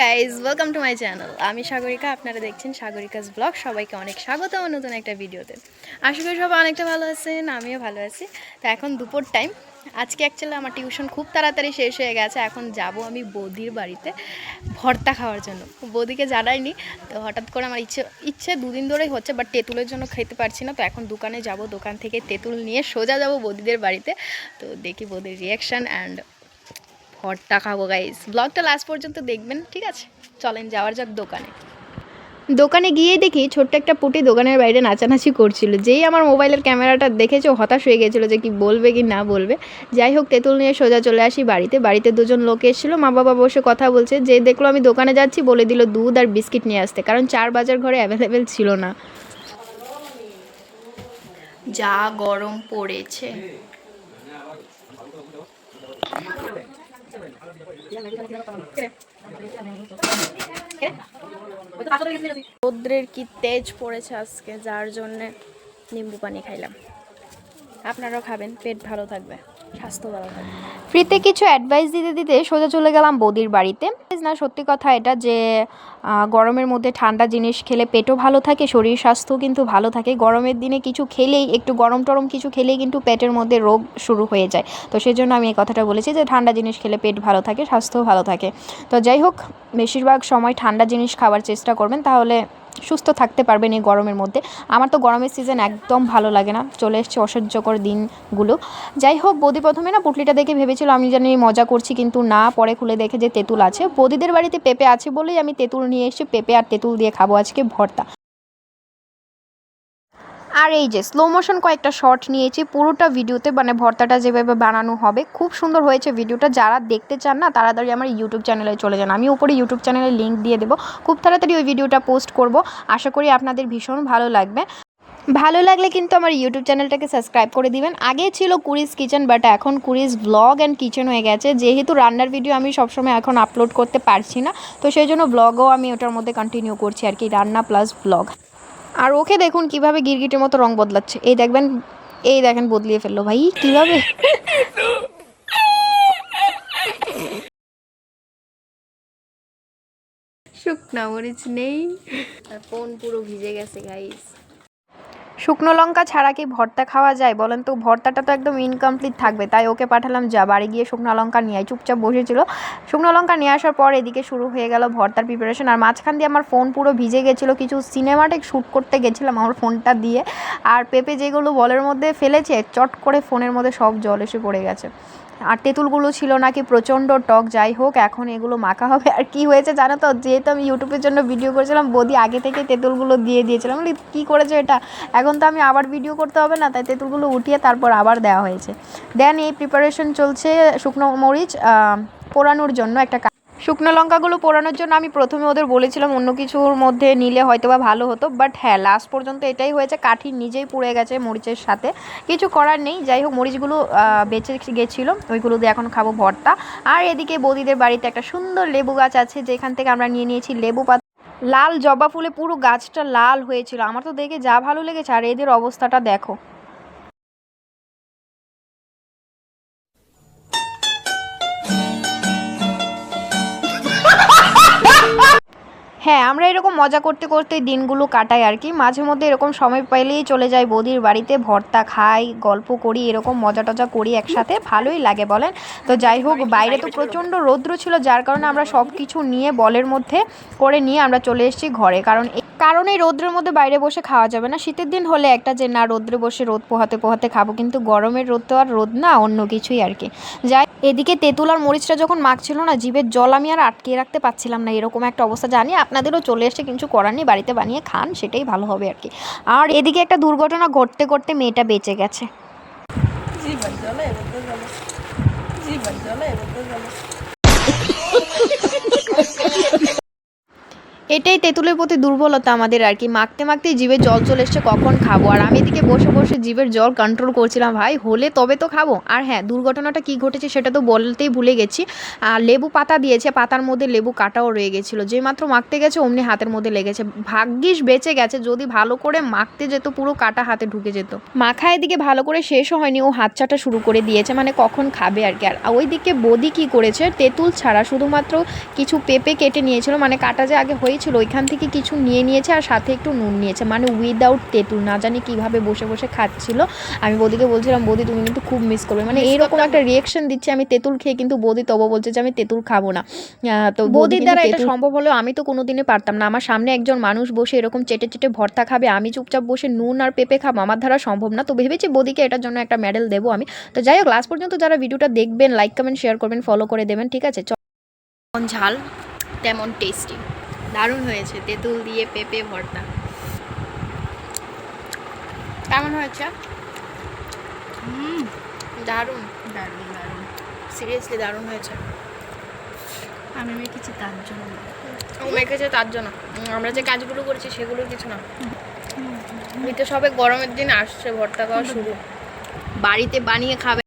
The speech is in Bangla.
Guys welcome to my channel আমি সাগরিকা, আপনারা দেখছেন সাগরিকাস ব্লগ। সবাইকে অনেক স্বাগত নতুন একটা ভিডিওতে। আশা করি সবাই অনেকটা ভালো আছেন, আমিও ভালো আছি। তো এখন দুপুর টাইম আজকে অ্যাকচুয়ালি আমার টিউশন খুব তাড়াতাড়ি শেষ হয়ে গেছে, এখন যাব আমি বৌদির বাড়িতে ভর্তা খাওয়ার জন্য। বৌদিকে জানাইনি, তো হঠাৎ করে আমার ইচ্ছে ইচ্ছে দুদিন ধরেই হচ্ছে বাট তেঁতুলের জন্য খেতে পারছি না, তো এখন দোকানে যাব, দোকান থেকে তেঁতুল নিয়ে সোজা যাব বৌদিদের বাড়িতে। তো দেখি বৌদির রিয়াকশান অ্যান্ড ভর্তা খাব গাইস ব্লগটা লাস্ট পর্যন্ত দেখবেন, ঠিক আছে? চলেন যাওয়ার যাক দোকানে। দোকানে গিয়ে দেখি ছোট্ট একটা পুটি দোকানের বাইরে নাচানাচি করছিল। যেই আমার মোবাইলের ক্যামেরাটা দেখেছে ও হতাশ হয়ে গেছিল যে কি বলবে কি না বলবে। যাই হোক তেঁতুল নিয়ে সোজা চলে আসি বাড়িতে। বাড়িতে দুজন লোক এসেছিল মা বাবা বসে কথা বলছে। যে দেখল আমি দোকানে যাচ্ছি বলে দিল দুধ আর বিস্কিট নিয়ে আসতে কারণ চার বাজার ঘরে অ্যাভেলেবেল ছিল না। যা গরম পড়েছে। রৌদ্রের কি তেজ পড়েছে আজকে, যার জন্যে নিম্বু পানি খাইলাম। আপনারাও খাবেন, পেট ভালো থাকবে। ফ্রিতে কিছু অ্যাডভাইস দিতে দিতে সোজা চলে গেলাম বৌদির বাড়িতে। না, সত্যি কথা এটা যে গরমের মধ্যে ঠান্ডা জিনিস খেলে পেটও ভালো থাকে, শরীর স্বাস্থ্য কিন্তু ভালো থাকে। গরমের দিনে কিছু খেলেই, একটু গরম টরম কিছু খেলেই কিন্তু পেটের মধ্যে রোগ শুরু হয়ে যায়। তো সেই জন্য আমি এই কথাটা বলেছি যে, ঠান্ডা জিনিস খেলে পেট ভালো থাকে, স্বাস্থ্যও ভালো থাকে। তো যাই হোক, বেশিরভাগ সময় ঠান্ডা জিনিস খাওয়ার চেষ্টা করবেন, তাহলে সুস্থ থাকতে পারবেন এই গরমের মধ্যে। আমার তো গরমের সিজন একদম ভালো লাগে না। চলে এসছে অসহ্যকর দিনগুলো। যাই হোক, বৌদি প্রথমে না পুটলিটা দেখে ভেবেছিল, আমি জানি মজা করছি। কিন্তু না, পরে খুলে দেখে যে তেঁতুল আছে। বৌদিদের বাড়িতে পেঁপে আছে বলেই আমি তেঁতুল নিয়ে এসেছি পেঁপে আর তেঁতুল দিয়ে খাব আজকে ভর্তা। আর এই যে স্লো মোশন কয়েকটা শর্ট নিয়েছি, পুরোটা ভিডিওতে মানে ভর্তাটা যেভাবে বানানো হবে, খুব সুন্দর হয়েছে ভিডিওটা যারা দেখতে চান না, তাড়াতাড়ি আমার ইউটিউব চ্যানেলে চলে যান। আমি উপরে ইউটিউব চ্যানেলে লিঙ্ক দিয়ে দেবো। খুব তাড়াতাড়ি ওই ভিডিওটা পোস্ট করব। আশা করি আপনাদের ভীষণ ভালো লাগবে। ভালো লাগলে কিন্তু আমার ইউটিউব চ্যানেলটাকে সাবস্ক্রাইব করে দিবেন। আগে ছিল কুরিস কিচেন বাট এখন কুরিস ব্লগ অ্যান্ড কিচেন হয়ে গেছে। যেহেতু রান্নার ভিডিও আমি সবসময় এখন আপলোড করতে পারছি না, তো সেই জন্য ব্লগও আমি ওটার মধ্যে কন্টিনিউ করছি আর কি, রান্না প্লাস ব্লগ আর ওকে দেখুন কীভাবে গিরগিটের মতো রং বদলাচ্ছে। এই দেখবেন এই দেখেন বদলিয়ে ফেলল ভাই কীভাবে? শুকনা মরিচ নেই। আর ফোন পুরো ভিজে গেছে গাইস শুকনো লঙ্কা ছাড়া কি ভর্তা খাওয়া যায়? বলেন তো, ভর্তাটা তো একদম ইনকমপ্লিট থাকবে। তাই ওকে পাঠালাম যা, বাড়ি গিয়ে শুকনো লঙ্কা নিয়ে চুপচাপ বসেছিল। শুকনো লঙ্কা নিয়ে আসার পর এদিকে শুরু হয়ে গেল ভর্তার প্রিপারেশন আর মাঝখান দিয়ে আমার ফোন পুরো ভিজে গেছিল। কিছু সিনেমাটিক শ্যুট করতে গেছিলাম আমার ফোনটা দিয়ে। আর পেঁপে যেগুলো বলের মধ্যে ফেলেছে, চট করে ফোনের মধ্যে সব জল এসে পড়ে গেছে। আর তেঁতুলগুলো ছিল নাকি প্রচণ্ড টক। যাই হোক, এখন এগুলো মাখা হবে। আর কি হয়েছে জানো তো? যেহেতু আমি ইউটিউবের জন্য ভিডিও করেছিলাম, বদি আগে থেকে তেঁতুলগুলো দিয়ে দিয়েছিলাম কী করেছ এটা? এখন তো আমি আবার ভিডিও করতে হবে না, তাই তেঁতুলগুলো উঠিয়ে তারপর আবার দেওয়া হয়েছে। দেন এই প্রিপারেশন চলছে শুকনো মরিচ পোড়ানোর জন্য একটা শুকনো লঙ্কাগুলো পোড়ানোর জন্য আমি প্রথমে ওদের বলেছিলাম অন্য কিছুর মধ্যে নিলে হয়তো বা ভালো হতো বাট হ্যাঁ লাস্ট পর্যন্ত এটাই হয়েছে, কাঠি নিজেই পুড়ে গেছে মরিচের সাথে। কিছু করার নেই, যাই হোক, মরিচগুলো বেঁচে গেছিল, ওইগুলো দিয়ে এখন খাব ভর্তা। আর এদিকে বৌদিদের বাড়িতে একটা সুন্দর লেবু গাছ আছে, যেখান থেকে আমরা নিয়ে নিয়েছি লেবু পাতা। লাল জবা ফুলে পুরো গাছটা লাল হয়েছিল। আমার তো দেখে যা ভালো লেগেছে, আর এদের অবস্থাটা দেখো। হ্যাঁ আমরা এরকম মজা করতে করতে দিনগুলো কাটাই আর কি। মাঝে মধ্যে এরকম সময় পাইলেই চলে যাই বৌদির বাড়িতে, ভর্তা খাই, গল্প করি, এরকম মজা টজা করি একসাথে, ভালোই লাগে বলেন। তো যাই হোক, বাইরে তো প্রচণ্ড রৌদ্র ছিল, যার কারণে আমরা সব কিছু নিয়ে, বলের মধ্যে করে নিয়ে আমরা চলে এসেছি ঘরে। কারণ কারণ এই রৌদ্রের মধ্যে বাইরে বসে খাওয়া যাবে না। শীতের দিন হলে একটা যে, না, রৌদ্রে বসে রোদ পোহাতে পোহাতে খাব। কিন্তু গরমের রোদ তো আর রোদ না, অন্য কিছুই আর কি। যাই, এদিকে তেঁতুল আর মরিচটা যখন মাখছিল না, জিভের জল আমি আর আটকিয়ে রাখতে পারছিলাম না। এরকম একটা অবস্থা জানি, আপনাদেরও চলে এসছে, কিছু করার নেই, বাড়িতে বানিয়ে খান, সেটাই ভালো হবে আর কি। আর এদিকে একটা দুর্ঘটনা ঘটতে ঘটতে মেয়েটা বেঁচে গেছে। জীবন জলে জীবন জলে এবার জলে এটাই তেঁতুলের প্রতি দুর্বলতা আমাদের আর কি। মাখতে মাখতে জীবের জল চলে এসছে, কখন খাব? আর আমি এদিকে বসে বসে জীবের জল কন্ট্রোল করছিলাম, ভাই, হলে তবে তো খাব। আর হ্যাঁ দুর্ঘটনাটা কি ঘটেছে সেটা তো বলতেই ভুলে গেছি। আর লেবু পাতা দিয়েছে, পাতার মধ্যে লেবু কাটাও রয়ে গেছিল। যে মাত্র মাখতে গেছে, অমনি হাতের মধ্যে লেগেছে। ভাগ্যিস বেঁচে গেছে, যদি ভালো করে মাখতে যেত, পুরো কাটা হাতে ঢুকে যেত। মাখা এদিকে ভালো করে শেষ হয়নি, ও হাত চাটা শুরু করে দিয়েছে মানে কখন খাবে আর কি। আর ওইদিকে বদি কি করেছে, তেঁতুল ছাড়া শুধুমাত্র কিছু পেঁপে কেটে নিয়েছিল মানে কাটা যে আগে হয়েছিল ওইখান থেকে কিছু নিয়ে নিয়েছে আর সাথে একটু নুন নিয়েছে। মানে উইদাউট তেঁতুল না জানি কীভাবে বসে বসে খাচ্ছিল। আমি বদিকে বলছিলাম বদি তুমি কিন্তু খুব মিস করবে। মানে এইরকম একটা রিয়েকশন দিচ্ছে আমি তেঁতুল খেয়ে কিন্তু বদি তবু বলছে যে আমি তেঁতুল খাব না। তো বদির দ্বারা এটা সম্ভব হলেও আমি তো কোনোদিনই পারতাম না। আমার সামনে একজন মানুষ বসে এরকম চেটে চেটে ভর্তা খাবে আমি চুপচাপ বসে নুন আর পেঁপে খাব আমার দ্বারা সম্ভব না। তো ভেবেছি বদিকে এটার জন্য একটা মেডেল দেবো আমি। তো যাই হোক লাস্ট পর্যন্ত যারা ভিডিওটা দেখবেন লাইক কমেন্ট শেয়ার করবেন ফলো করে দেবেন ঠিক আছে? যেমন ঝাল তেমন টেস্টি দারুণ হয়েছে তেঁতুল দিয়ে পেঁপে ভর্তা। কেমন হয়েছে? দারুণ। দারুণ দারুণ। সিরিয়াসলি দারুণ হয়েছে। আমি মেখেছি তার জন্য ও মেখেছে তার জন্য আমরা যে কাজগুলো করেছি সেগুলো কিছু না। এই তো সবে গরমের দিন আসছে ভর্তা খাওয়া শুরু। বাড়িতে বানিয়ে খাবে